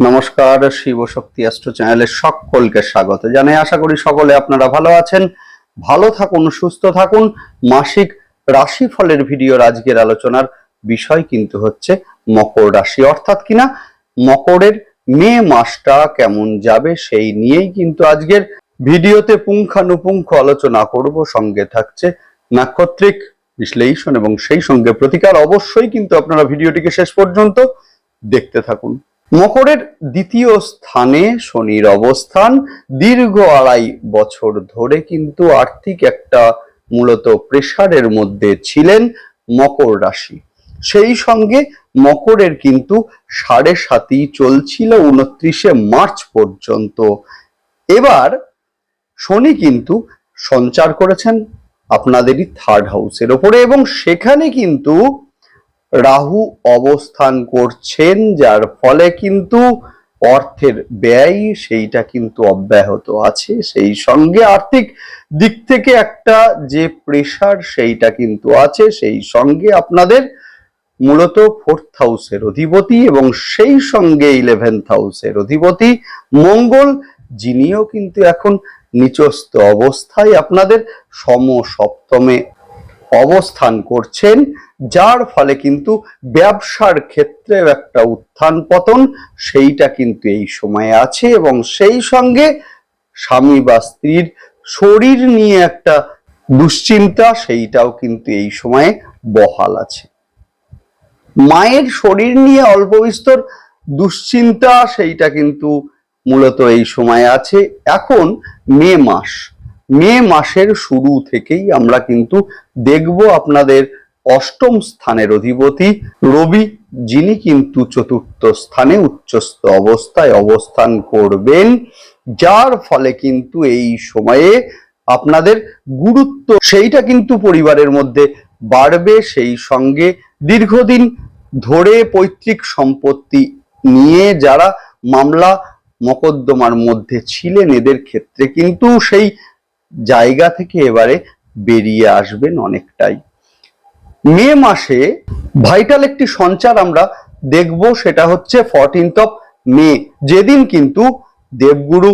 নমস্কার, শিব শক্তি অ্যাস্ট্রো চ্যানেলে সকলকে স্বাগত। জানাই আশা করি সকলে আপনারা ভালো আছেন। ভালো থাকুন, সুস্থ থাকুন। মাসিক রাশিফলের ভিডিওর আজকের আলোচনার বিষয় কিন্তু হচ্ছে মকর রাশি। অর্থাৎ কিনা, মকরের মে মাসটা কেমন যাবে সেই নিয়েই কিন্তু আজকের ভিডিওতে পুঙ্খানুপুঙ্খ আলোচনা করব। সঙ্গে থাকছে নাক্ষত্রিক বিশ্লেষণ এবং সেই সঙ্গে প্রতিকার। অবশ্যই কিন্তু আপনারা ভিডিওটিকে শেষ পর্যন্ত দেখতে থাকুন। মকরের দ্বিতীয় স্থানে শনির অবস্থান, দীর্ঘ আড়াই বছর ধরে কিন্তু আর্থিক একটা মূলত প্রেসারের মধ্যে ছিলেন মকর রাশি। সেই সঙ্গে মকরের কিন্তু সাড়ে সাতই চলছিল উনত্রিশে মার্চ পর্যন্ত। এবার শনি কিন্তু সঞ্চার করেছেন আপনাদেরই থার্ড হাউসের ওপরে এবং সেখানে কিন্তু রাহু অবস্থান করছেন, যার ফলে কিন্তু অর্থের ব্যয় সেইটা কিন্তু অব্যাহত আছে। সেই সঙ্গে আর্থিক দিক থেকে একটা যে প্রেশার সেইটা কিন্তু আছে। সেই সঙ্গে আপনাদের মূলত ফোর্থ হাউসের অধিপতি এবং সেই সঙ্গে ইলেভেন্থ হাউসের অধিপতি মঙ্গল, যিনিও কিন্তু এখন নিচস্থ অবস্থায়। আপনাদের সম সপ্তমে অবস্থান করছেন, যার ফলে কিন্তু ব্যবসার ক্ষেত্রে একটা উত্থান পতন, সেইটা কিন্তু এই সময়ে আছে এবং সেই সঙ্গে স্বামী বা স্ত্রীর শরীর নিয়ে একটা দুশ্চিন্তা, সেইটাও কিন্তু এই সময়ে বহাল আছে। মায়ের শরীর নিয়ে অল্প বিস্তর দুশ্চিন্তা, সেইটা কিন্তু মূলত এই সময়ে আছে। এখন মে মাস। মে মাসের শুরু থেকেই আমরা কিন্তু দেখব আপনাদের অষ্টম স্থানের অধিপতি রবি, যিনি কিন্তু চতুর্থ স্থানে উচ্চস্থ অবস্থায় অবস্থান করবেন, যার ফলে কিন্তু এই সময়ে আপনাদের গুরুত্ব সেইটা কিন্তু পরিবারের মধ্যে বাড়বে। সেই সঙ্গে দীর্ঘদিন ধরে পৈতৃক সম্পত্তি নিয়ে যারা মামলা মকদ্দমার মধ্যে ছিলেন, এদের ক্ষেত্রে কিন্তু সেই জায়গা থেকে এবারে বেরিয়ে আসবেন অনেকটাই। মে মাসে ভাইটাল একটি সঞ্চার আমরা দেখব, সেটা হচ্ছে ফরটিন্থ অফ মে যেদিন কিন্তু দেবগুরু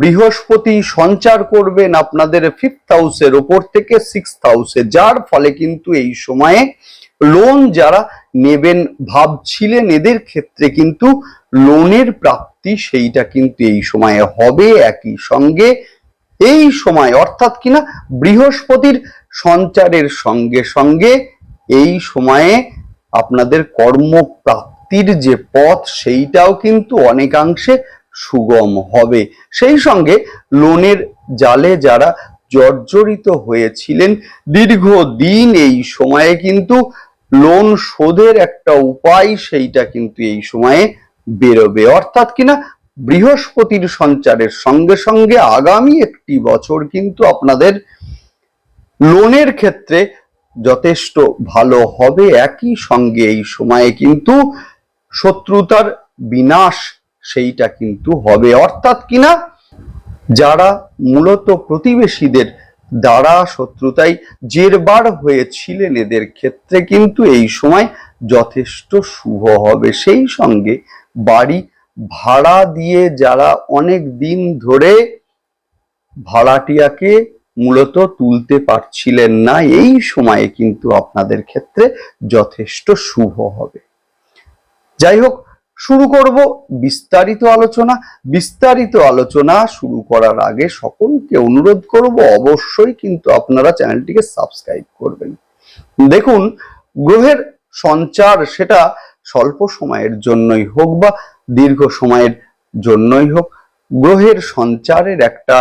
বৃহস্পতি সঞ্চার করবেন আপনাদের ফিফথ হাউসের ওপর থেকে সিক্স হাউসে যার ফলে কিন্তু এই সময়ে লোন যারা নেবেন ভাবছিলেন, এদের ক্ষেত্রে কিন্তু লোনের প্রাপ্তি সেইটা কিন্তু এই সময়ে হবে। একই সঙ্গে এই সময়, অর্থাৎ কিনা বৃহস্পতির সঞ্চারের সঙ্গে সঙ্গে এই সময়ে আপনাদের কর্মপ্রাপ্তির যে পথ, সেইটাও কিন্তু অনেকাংশে সুগম হবে। সেই সঙ্গে লোনের জালে যারা জর্জরিত হয়েছিলেন, দীর্ঘদিন এই সময়ে কিন্তু লোন শোধের একটা উপায়, সেইটা কিন্তু এই সময়ে বেরোবে। অর্থাৎ কিনা বৃহস্পতির সঞ্চারের সঙ্গে সঙ্গে আগামী একটি বছর কিন্তু আপনাদের লোনের ক্ষেত্রে যথেষ্ট ভালো হবে। একই সঙ্গে এই সময়ে কিন্তু শত্রুতার বিনাশ সেইটা কিন্তু হবে। অর্থাৎ কিনা? যারা মূলত প্রতিবেশীদের দ্বারা শত্রুতায় জেরবার হয়েছিলেন, এদের ক্ষেত্রে কিন্তু এই সময় যথেষ্ট শুভ হবে। সেই সঙ্গে বাড়ি ভাড়া দিয়ে যারা অনেক দিন ধরে ভাড়াটিয়াকে মূলত তুলতে পারছিলেন না, এই সময়ে কিন্তু আপনাদের ক্ষেত্রে যথেষ্ট শুভ হবে। যাই হোক, শুরু করব বিস্তারিত আলোচনা। বিস্তারিত আলোচনা শুরু করার আগে সকলকে অনুরোধ করব, অবশ্যই কিন্তু আপনারা চ্যানেলটিকে সাবস্ক্রাইব করবেন। দেখুন, গ্রহের সঞ্চার সেটা স্বল্প সময়ের জন্যই হোক বা দীর্ঘ সময়ের জন্যই হোক, গ্রহের সঞ্চারের একটা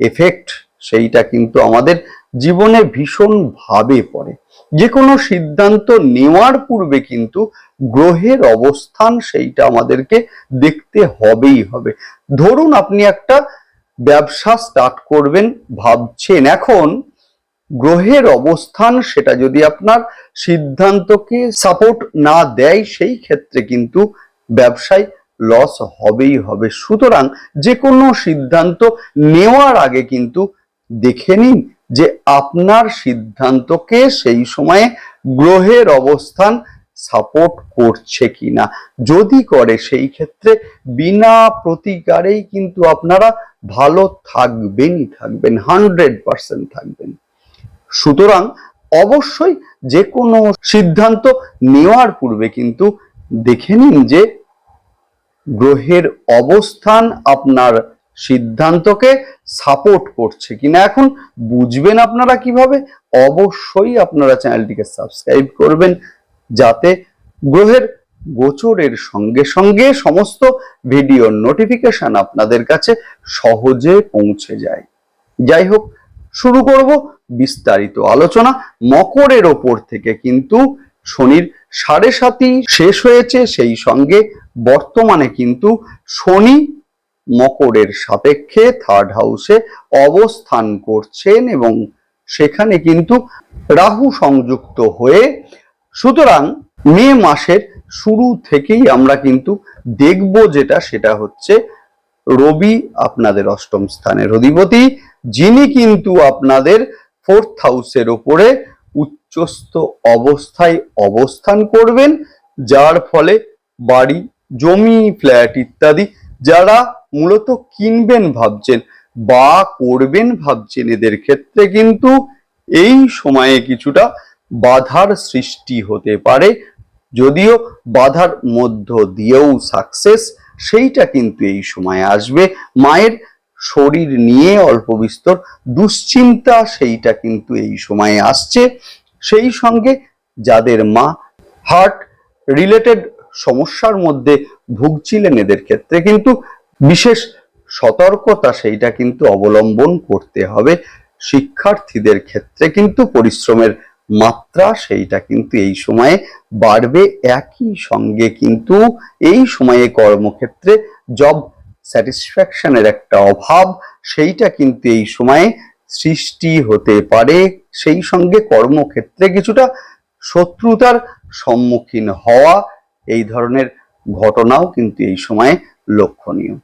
এফেক্ট সেইটা কিন্তু আমাদের জীবনে ভীষণ ভাবে পড়ে। যে কোনো সিদ্ধান্ত নেওয়ার পূর্বে কিন্তু গ্রহের অবস্থান সেইটা আমাদেরকে দেখতে হবেই হবে। ধরুন আপনি একটা ব্যবসা স্টার্ট করবেন, ভাবছেন এখন গ্রহের অবস্থান সেটা যদি আপনার সিদ্ধান্তকে সাপোর্ট না দেয়, সেই ক্ষেত্রে কিন্তু ব্যবসায় লস হবেই হবে। সুতরাং যে কোনো সিদ্ধান্ত নেওয়ার আগে কিন্তু দেখে নিন যে আপনার সিদ্ধান্তকে সেই সময়ে গ্রহের অবস্থান সাপোর্ট করছে কিনা। যদি করে, সেই ক্ষেত্রে বিনা প্রতিকারেই কিন্তু আপনারা ভালো থাকবেনই থাকবেন হান্ড্রেড পার্সেন্ট থাকবেন। সুতরাং অবশ্যই যে কোনো সিদ্ধান্ত নেওয়ার পূর্বে কিন্তু দেখে নিন যে গ্রহের অবস্থান আপনার সিদ্ধান্তকে সাপোর্ট করছে কিনা এখন বুঝবেন আপনারা কীভাবে? অবশ্যই আপনারা চ্যানেলটিকে সাবস্ক্রাইব করবেন যাতে গ্রহের গোচরের সঙ্গে সঙ্গে সমস্ত ভিডিওর নোটিফিকেশন আপনাদের কাছে সহজে পৌঁছে যায়। যাই হোক, শুরু করব বিস্তারিত আলোচনা। মকরের ওপর থেকে কিন্তু শনির সাড়ে সাতই শেষ হয়েছে, সেই সঙ্গে বর্তমানে কিন্তু শনি মকরের সাপেক্ষে থার্ড হাউসে অবস্থান করছেন এবং সেখানে কিন্তু রাহু সংযুক্ত হয়ে, সুতরাং মে মাসের শুরু থেকেই আমরা কিন্তু দেখব যেটা, সেটা হচ্ছে রবি আপনাদের অষ্টম স্থানের অধিপতি, যিনি কিন্তু আপনাদের ফোর্থ হাউসের উপরে উচ্চস্থ অবস্থায় অবস্থান করবেন, যার ফলে বাড়ি, জমি, ফ্ল্যাট ইত্যাদি যারা মূলত কিনবেন ভাবছেন বা করবেন ভাবছেন, এদের ক্ষেত্রে কিন্তু এই সময়ে কিছুটা বাধার সৃষ্টি হতে পারে। যদিও বাধার মধ্য দিয়েও সাকসেস সেইটা কিন্তু এই সময়ে আসবে। মায়ের শরীর নিয়ে অল্প বিস্তর দুশ্চিন্তা সেইটা কিন্তু এই সময়ে আসছে। সেই সঙ্গে যাদের মা হার্ট রিলেটেড সমস্যার মধ্যে ভুগছিলেন এদের ক্ষেত্রে কিন্তু বিশেষ সতর্কতা সেইটা কিন্তু অবলম্বন করতে হবে। শিক্ষার্থীদের ক্ষেত্রে কিন্তু পরিশ্রমের মাত্রা সেইটা কিন্তু এই সময়ে বাড়বে। একই সঙ্গে কিন্তু এই সময়ে কর্মক্ষেত্রে জব স্যাটিসফ্যাকশনের একটা অভাব, সেইটা কিন্তু এই সময়ে সৃষ্টি হতে পারে। সেই সঙ্গে কর্মক্ষেত্রে কিছুটা শত্রুতার সম্মুখীন হওয়া, এই ধরনের ঘটনাও কিন্তু এই সময়ে লক্ষণীয়।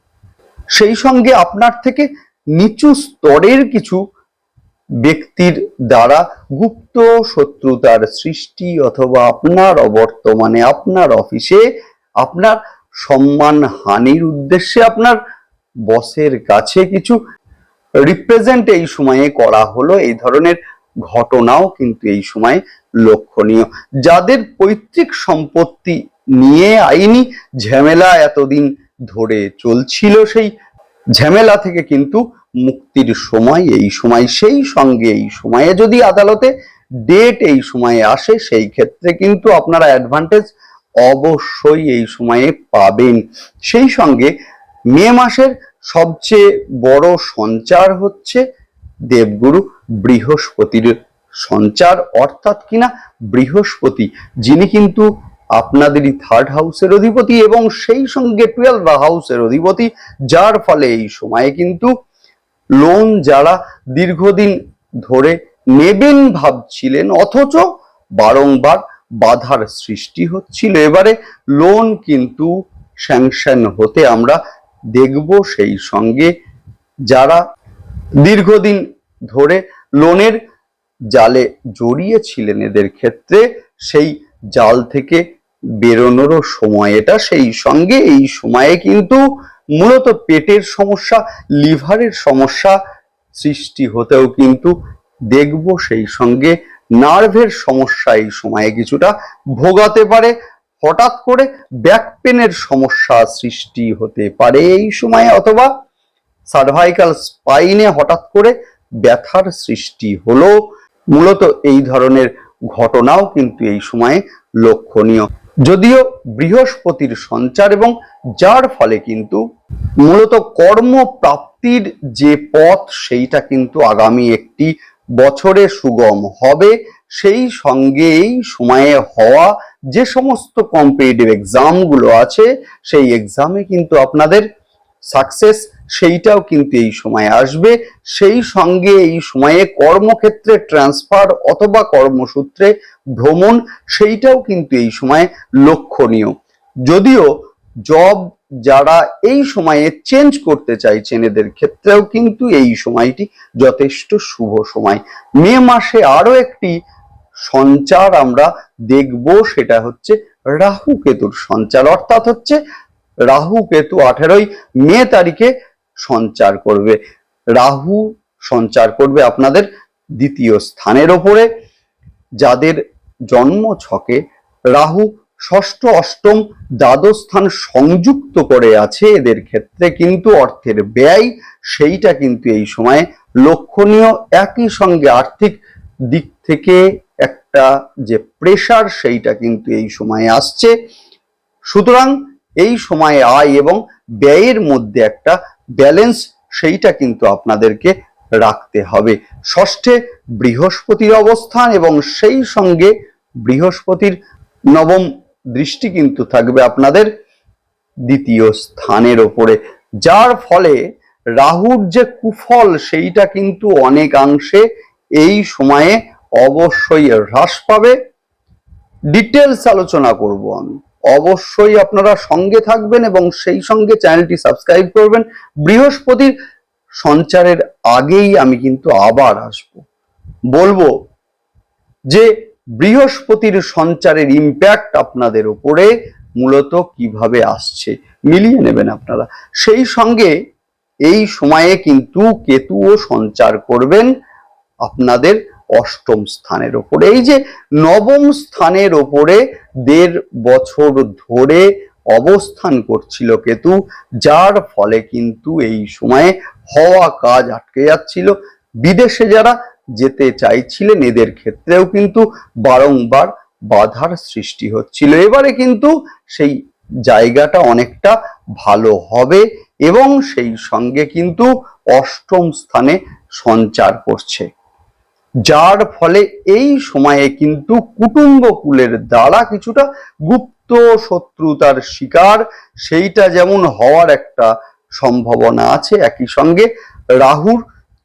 সেই সঙ্গে আপনার থেকে নিচু স্তরের কিছু ব্যক্তির দ্বারা গুপ্ত শত্রুতার সৃষ্টি অথবা আপনার অবর্তমানে আপনার অফিসে আপনার সম্মান হানির উদ্দেশ্যে আপনার বসের কাছে কিছু রিপ্রেজেন্ট এই সময়ে করা হলো। এই ধরনের ঘটনাও কিন্তু এই সময়ে লক্ষণীয়। যাদের পৈতৃক সম্পত্তি নিয়ে আইনি ঝামেলা এতদিন ধরে চলছিল, সেই ঝামেলা থেকে কিন্তু মুক্তির সময় এই সময়, সেই সঙ্গে এই সময়ে যদি আদালতে ডেট এই সময়ে আসে, সেই ক্ষেত্রে কিন্তু আপনারা অ্যাডভান্টেজ অবশ্যই এই সময়ে পাবেন। সেই সঙ্গে মে মাসের সবচেয়ে বড় সঞ্চার হচ্ছে দেবগুরু বৃহস্পতির সঞ্চার। অর্থাৎ কিনা বৃহস্পতি, যিনি কিন্তু আপনাদেরই থার্ড হাউসের অধিপতি এবং সেই সঙ্গে টুয়েলভ হাউসের অধিপতি, যার ফলে এই সময়ে কিন্তু লোন যারা দীর্ঘদিন ধরে নেবেন ভাবছিলেন, অথচ বারংবার বাধার সৃষ্টি হচ্ছিল। এবারে লোন কিন্তু স্যাংশন হতে আমরা দেখব সেই সঙ্গে। যারা দীর্ঘদিন ধরে লোনের জালে জড়িয়েছিলেন এদের ক্ষেত্রে সেই জাল থেকে বেরোনোরও সময় এটা। সেই সঙ্গে এই সময়ে কিন্তু মূলত পেটের সমস্যা, লিভারের সমস্যা সৃষ্টি হতেও কিন্তু দেখব সেই সঙ্গে। নার্ভের সমস্যা এই সময়ে কিছুটা ভোগাতে পারে। হঠাৎ করে ব্যাক পেনের সমস্যা সৃষ্টি হতে পারে এই সময়ে অথবা সার্ভাইকাল স্পাইনে হঠাৎ করে ব্যথার সৃষ্টি হলো। মূলত এই ধরনের ঘটনাও কিন্তু এই সময়ে লক্ষণীয়। যদিও বৃহস্পতির সঞ্চার এবং যার ফলে কিন্তু মূলত কর্মপ্রাপ্তির যে পথ সেইটা কিন্তু আগামী একটি বছরে সুগম হবে, সেই সঙ্গে এই সময়ে হওয়া যে সমস্ত কম্পিটিটিভ এক্সামগুলো আছে, সেই এক্সামে কিন্তু আপনাদের সাকসেস সেইটাও কিন্তু এই সময়ে আসবে। সেই সঙ্গে এই সময়ে কর্মক্ষেত্রে ট্রান্সফার অথবা কর্মসূত্রে ভ্রমণ, সেইটাও কিন্তু এই সময়ে লক্ষণীয়। যদিও জব যারা এই সময়ে চেঞ্জ করতে চাইছেন এদের ক্ষেত্রেও কিন্তু এই সময়টি যথেষ্ট শুভ সময়। মে মাসে আরও একটি সঞ্চার আমরা দেখব, সেটা হচ্ছে রাহু কেতুর সঞ্চার। অর্থাৎ হচ্ছে রাহু কেতু আঠেরোই মে তারিখে সঞ্চার করবে। রাহু সঞ্চার করবে আপনাদের দ্বিতীয় স্থানের ওপরে। যাদের জন্ম ছকে রাহু ষষ্ঠ, অষ্টম দ্বাদশ স্থান সংযুক্ত করে আছে এদের ক্ষেত্রে কিন্তু অর্থের ব্যয়, সেইটা কিন্তু এই সময়ে লক্ষণীয়। একই সঙ্গে আর্থিক দিক থেকে একটা যে প্রেশার সেইটা কিন্তু এই সময়ে আসছে। সুতরাং এই সময়ে আয় এবং ব্যয়ের মধ্যে একটা ব্যালেন্স সেইটা কিন্তু আপনাদেরকে রাখতে হবে। ষষ্ঠে বৃহস্পতির অবস্থান এবং সেই সঙ্গে বৃহস্পতির নবম দৃষ্টি কিন্তু থাকবে আপনাদের দ্বিতীয় স্থানের ওপরে। যার ফলে রাহুর যে কুফল, সেইটা কিন্তু অনেকাংশে এই সময়ে অবশ্যই হ্রাস পাবে। ডিটেলস আলোচনা করব আমি। অবশ্যই আপনারা সঙ্গে থাকবেন এবং সেই সঙ্গে চ্যানেলটি সাবস্ক্রাইব করবেন। বৃহস্পতির সঞ্চারের আগেই আমি কিন্তু আবার আসব। বলব যে বৃহস্পতির সঞ্চারের ইম্প্যাক্ট আপনাদের উপরে মূলত কীভাবে আসছে মিলিয়ে নেবেন আপনারা। সেই সঙ্গে এই সময়ে কিন্তু কেতুও সঞ্চার করবেন আপনাদের অষ্টম স্থানের ওপরে এই যে নবম স্থানের ওপরে দেড় বছর ধরে অবস্থান করছিল কেতু, যার ফলে কিন্তু এই সময়ে হওয়া কাজ আটকে যাচ্ছিল। বিদেশে যারা যেতে চাইছিলেন এদের ক্ষেত্রেও কিন্তু বারংবার বাধার সৃষ্টি হচ্ছিল। এবারে কিন্তু সেই জায়গাটা অনেকটা ভালো হবে এবং সেই সঙ্গে কিন্তু অষ্টম স্থানে সঞ্চার করছে। যার ফলে এই সময়ে কিন্তু কুটুম্বকুলের দ্বারা কিছুটা গুপ্ত শত্রুতার শিকার, সেইটা যেমন হওয়ার একটা সম্ভাবনা আছে, একই সঙ্গে রাহুর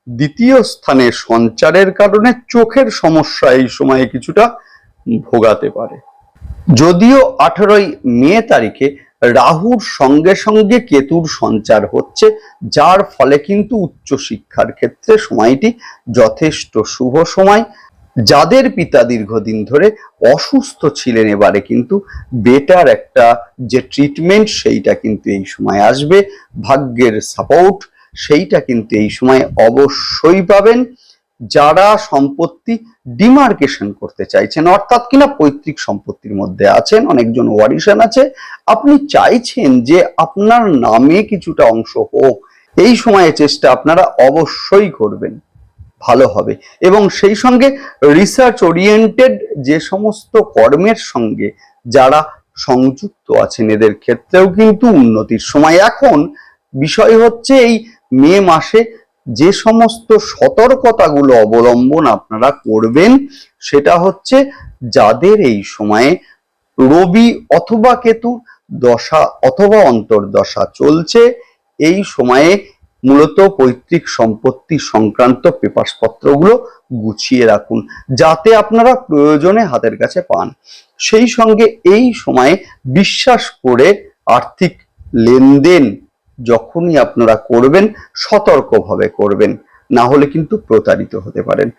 দ্বিতীয় স্থানে সঞ্চারের কারণে চোখের সমস্যা এই সময়ে কিছুটা ভোগাতে পারে। যদিও আঠারোই মে তারিখে রাহুর সঙ্গে সঙ্গে কেতুর সঞ্চার হচ্ছে, যার ফলে কিন্তু উচ্চশিক্ষার ক্ষেত্রে সময়টি যথেষ্ট শুভ সময়। যাদের পিতা দীর্ঘদিন ধরে অসুস্থ ছিলেন, এবারে কিন্তু বেটার একটা যে ট্রিটমেন্ট সেইটা কিন্তু এই সময় আসবে। ভাগ্যের সাপোর্ট সেইটা কিন্তু এই সময় অবশ্যই পাবেন যারা সম্পত্তি ডিমার্কেশন করতে চাইছেন, অর্থাৎ কিনা পৈতৃক সম্পত্তির মধ্যে আছেন, অনেকজন ওয়ারিশন আছে, আপনি চাইছেন যে আপনার নামে কিছুটা অংশ হোক, এই সময়ে চেষ্টা আপনারা অবশ্যই করবেন, ভালো হবে। এবং সেই সঙ্গে রিসার্চ ওরিয়েন্টেড যে সমস্ত কর্মের সঙ্গে যারা সংযুক্ত আছেন, এদের ক্ষেত্রেও কিন্তু উন্নতির সময়। এখন বিষয় হচ্ছে এই মে মাসে যে সমস্ত সতর্কতাগুলো অবলম্বন আপনারা করবেন, সেটা হচ্ছে যাদের এই সময়ে রবি অথবা কেতু দশা অথবা অন্তর্দশা চলছে, এই সময়ে মূলত পৈতৃক সম্পত্তি সংক্রান্ত পেপারসপত্রগুলো গুছিয়ে রাখুন, যাতে আপনারা প্রয়োজনে হাতের কাছে পান। সেই সঙ্গে এই সময়ে বিশ্বাস করে আর্থিক লেনদেন যখনই আপনারা করবেন, সতর্কভাবে করবেন। না হলে কিন্তু প্রতারিত হতে পারেন।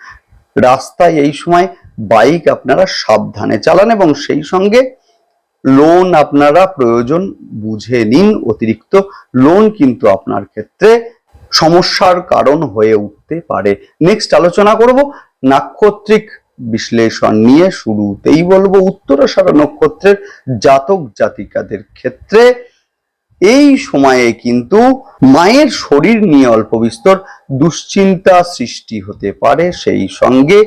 রাস্তায় এই সময় বাইক আপনারা সাবধানে চালান এবং সেই সঙ্গে লোন আপনারা প্রয়োজন বুঝে নিন। অতিরিক্ত লোন কিন্তু আপনার ক্ষেত্রে সমস্যার কারণ হয়ে উঠতে পারে। নেক্সট আলোচনা করব নাক্ষত্রিক বিশ্লেষণ নিয়ে। শুরুতেই বলব উত্তরাষাঢ় নক্ষত্রের জাতক জাতিকাদের ক্ষেত্রে এই সময়ে কিন্তু মায়ের শরীর নিয়ে অল্প বিস্তর দুশ্চিন্তা সৃষ্টি হতে পারে। সেই সঙ্গে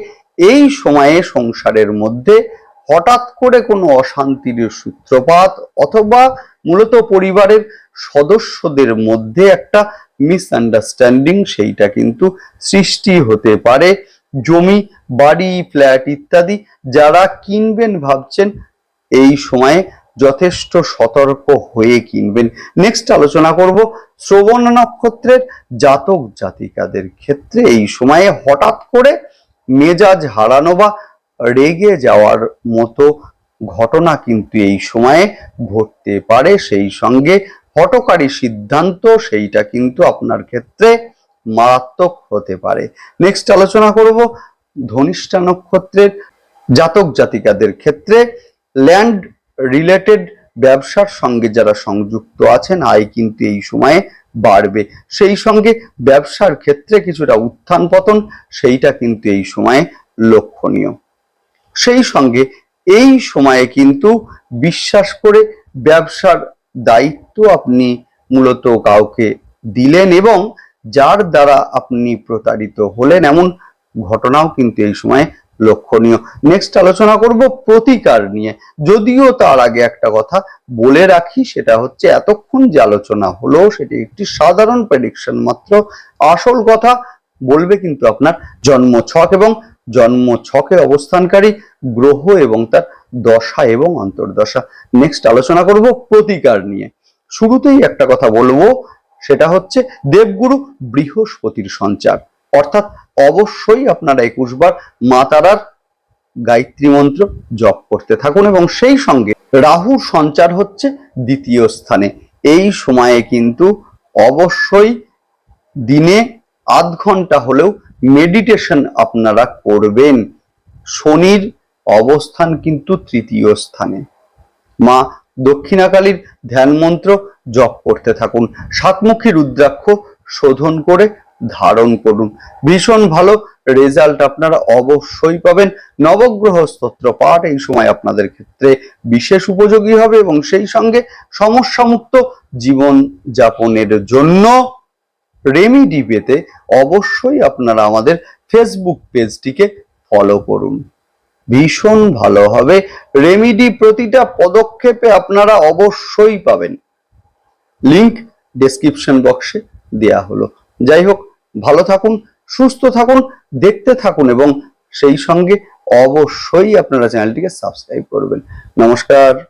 এই সময়ে সংসারের মধ্যে হঠাৎ করে কোনো অশান্তির সূত্রপাত অথবা মূলত পরিবারের সদস্যদের মধ্যে একটা মিসআন্ডারস্ট্যান্ডিং সেইটা কিন্তু সৃষ্টি হতে পারে। জমি, বাড়ি ফ্ল্যাট ইত্যাদি যারা কিনবেন ভাবছেন, এই সময়ে যথেষ্ট সতর্ক হয়ে কিনবেন। নেক্সট আলোচনা করব শ্রবণ নক্ষত্রের জাতক জাতিকাদের ক্ষেত্রে। এই সময়ে হঠাৎ করে মেজাজ হারানো বা রেগে যাওয়ার মতো ঘটনা কিন্তু এই সময়ে ঘটতে পারে। সেই সঙ্গে হটকারী সিদ্ধান্ত সেইটা কিন্তু আপনার ক্ষেত্রে মারাত্মক হতে পারে। নেক্সট আলোচনা করব ধনিষ্ঠা নক্ষত্রের জাতক জাতিকাদের ক্ষেত্রে ল্যান্ড রিলেটেড ব্যবসার সঙ্গে যারা সংযুক্ত আছেন, আয় কিন্তু এই সময়ে বাড়বে। সেই সঙ্গে ব্যবসার ক্ষেত্রে কিছুটা উত্থান পতন, সেইটা কিন্তু এই সময়ে লক্ষণীয়। সেই সঙ্গে এই সময়ে কিন্তু বিশ্বাস করে ব্যবসার দায়িত্ব আপনি মূলত কাউকে দিলেন এবং যার দ্বারা আপনি প্রতারিত হলেন, এমন ঘটনাও কিন্তু এই সময় লক্ষণীয়। নেক্সট আলোচনা করব প্রতিকার নিয়ে। যদিও তার আগে একটা কথা বলে রাখি, সেটা হচ্ছে এতক্ষণ যে আলোচনা হলো, সেটি একটি সাধারণ প্রেডিকশন মাত্র। আসল কথা বলবে কিন্তু আপনার জন্ম ছক এবং জন্ম ছকে অবস্থানকারী গ্রহ এবং তার দশা এবং অন্তর্দশা। নেক্সট আলোচনা করব প্রতিকার নিয়ে। শুরুতেই একটা কথা বলব, সেটা হচ্ছে দেবগুরু বৃহস্পতির সঞ্চার। অর্থাৎ অবশ্যই আপনারা একুশ বার মা তারার গায়ত্রী মন্ত্র জপ করতে থাকুন এবং সেই সঙ্গে রাহুর সঞ্চার হচ্ছে দ্বিতীয় স্থানে। এই সময়ে কিন্তু অবশ্যই দিনে আধ ঘণ্টা হলেও মেডিটেশন আপনারা করবেন। শনির অবস্থান কিন্তু তৃতীয় স্থানে। মা দক্ষিণাকালীর ধ্যান মন্ত্র জপ করতে থাকুন। সাতমুখী রুদ্রাক্ষ শোধন করে ধারণ করুন। ভীষণ ভালো রেজাল্ট আপনারা অবশ্যই পাবেন। নবগ্রহ স্তোত্র পাঠ এই সময় আপনাদের ক্ষেত্রে বিশেষ উপযোগী হবে এবং সেই সঙ্গে সমস্যামুক্ত জীবন যাপনের জন্য রেমিডি পেতে অবশ্যই আপনারা আমাদের ফেসবুক পেজটিকে ফলো করুন। ভীষণ ভালো হবে। রেমিডি প্রতিটা পদক্ষেপে আপনারা অবশ্যই পাবেন। লিংক ডেসক্রিপশন বক্সে দেয়া হলো। যাই হোক ভালো থাকুন, সুস্থ থাকুন, দেখতে থাকুন এবং সেই সঙ্গে অবশ্যই আপনারা চ্যানেলটিকে সাবস্ক্রাইব করবেন। নমস্কার।